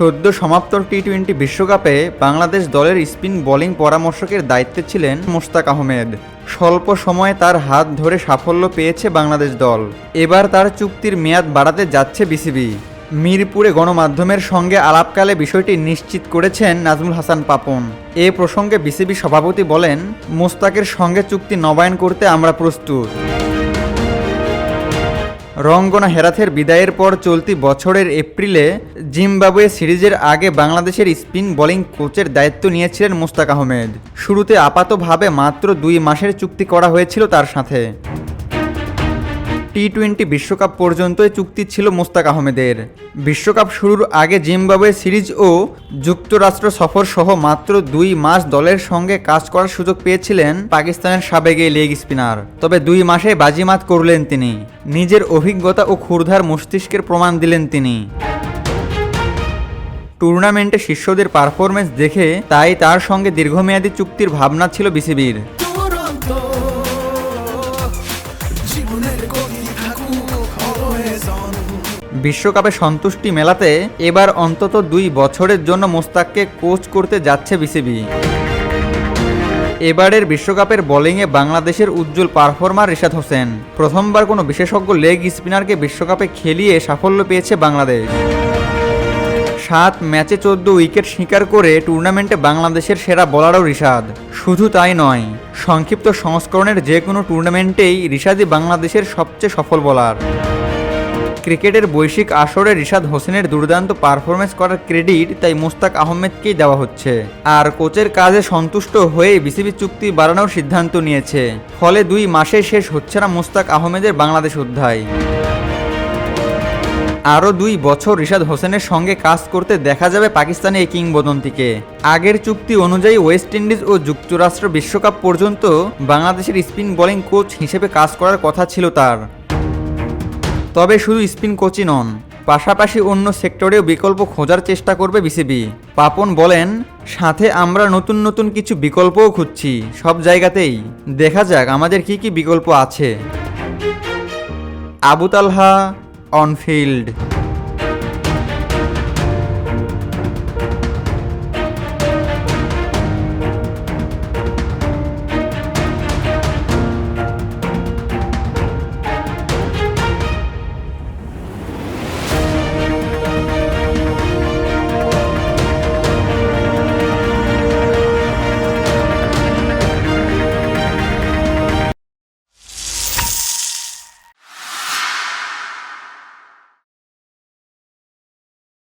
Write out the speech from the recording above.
সদ্য সমাপ্ত T twenty বিশ্বকাপে বাংলাদেশ দলের স্পিন বোলিং পরামর্শকের দায়িত্বে ছিলেন মোস্তাক আহমেদ। স্বল্প সময়ে তার হাত ধরে সাফল্য পেয়েছে বাংলাদেশ দল। এবার তার চুক্তির মেয়াদ বাড়াতে যাচ্ছে বিসিবি। মিরপুরে গণমাধ্যমের সঙ্গে আলাপকালে বিষয়টি নিশ্চিত করেছেন নাজমুল হাসান পাপন। এ প্রসঙ্গে বিসিবি সভাপতি বলেন মোস্তাকের সঙ্গে চুক্তি নবায়ন করতে আমরা প্রস্তুত। রঙ্গনা হেরাথের বিদায়ের পর চলতি বছরের এপ্রিলে জিম্বাবুয়ে সিরিজের আগে বাংলাদেশের স্পিন বোলিং কোচের দায়িত্ব নিয়েছিলেন মোস্তাক আহমেদ। শুরুতে আপাতভাবে মাত্র দুই মাসের চুক্তি করা হয়েছিল তার সাথে। টি টোয়েন্টি বিশ্বকাপ পর্যন্তই চুক্তি ছিল মোস্তাক আহমেদের। বিশ্বকাপ শুরুর আগে জিম্বাবুয়ে সিরিজ ও যুক্তরাষ্ট্র সফর সহ মাত্র দুই মাস দলের সঙ্গে কাজ করার সুযোগ পেয়েছিলেন পাকিস্তানের সাবেক এই লেগ স্পিনার। তবে দুই মাসে বাজিমাত করলেন তিনি। নিজের অভিজ্ঞতা ও ক্ষুরধার মস্তিষ্কের প্রমাণ দিলেন তিনি। টুর্নামেন্টে শিষ্যদের পারফরমেন্স দেখে তাই তার সঙ্গে দীর্ঘমেয়াদী চুক্তির ভাবনা ছিল বিসিবির। বিশ্বকাপে সন্তুষ্টি মেলাতে এবার অন্তত দুই বছরের জন্য মোস্তাককে কোচ করতে যাচ্ছে বিসিবি। এবারের বিশ্বকাপের বোলিংয়ে বাংলাদেশের উজ্জ্বল পারফর্মার রিশাদ হোসেন। প্রথমবার কোনো বিশেষজ্ঞ লেগ স্পিনারকে বিশ্বকাপে খেলিয়ে সাফল্য পেয়েছে বাংলাদেশ। সাত ম্যাচে চোদ্দ উইকেট শিকার করে টুর্নামেন্টে বাংলাদেশের সেরা বোলারও রিশাদ। শুধু তাই নয়, সংক্ষিপ্ত সংস্করণের যে কোনো টুর্নামেন্টেই রিশাদই বাংলাদেশের সবচেয়ে সফল বোলার। ক্রিকেটের বৈশ্বিক আসরে রিশাদ হোসেনের দুর্দান্ত পারফরমেন্স করার ক্রেডিট তাই মুস্তাক আহমেদকেই দেওয়া হচ্ছে। আর কোচের কাজে সন্তুষ্ট হয়ে বিসিবি চুক্তি বাড়ানোর সিদ্ধান্ত নিয়েছে। ফলে দুই মাসে শেষ হচ্ছে না মুস্তাক আহমেদের বাংলাদেশ অধ্যায়। আরও দুই বছর রিশাদ হোসেনের সঙ্গে কাজ করতে দেখা যাবে পাকিস্তানি এই কিংবদন্তিকে। আগের চুক্তি অনুযায়ী ওয়েস্ট ইন্ডিজ ও যুক্তরাষ্ট্র বিশ্বকাপ পর্যন্ত বাংলাদেশের স্পিন বোলিং কোচ হিসেবে কাজ করার কথা ছিল তার। তবে শুধু স্পিন কোচই নন, পাশাপাশি অন্য সেক্টরেও বিকল্প খোঁজার চেষ্টা করবে বিসিবি। পাপন বলেন, সাথে আমরা নতুন নতুন কিছু বিকল্পও খুঁজছি, সব জায়গাতেই। দেখা যাক আমাদের কি কি বিকল্প আছে। Abu Talha on field.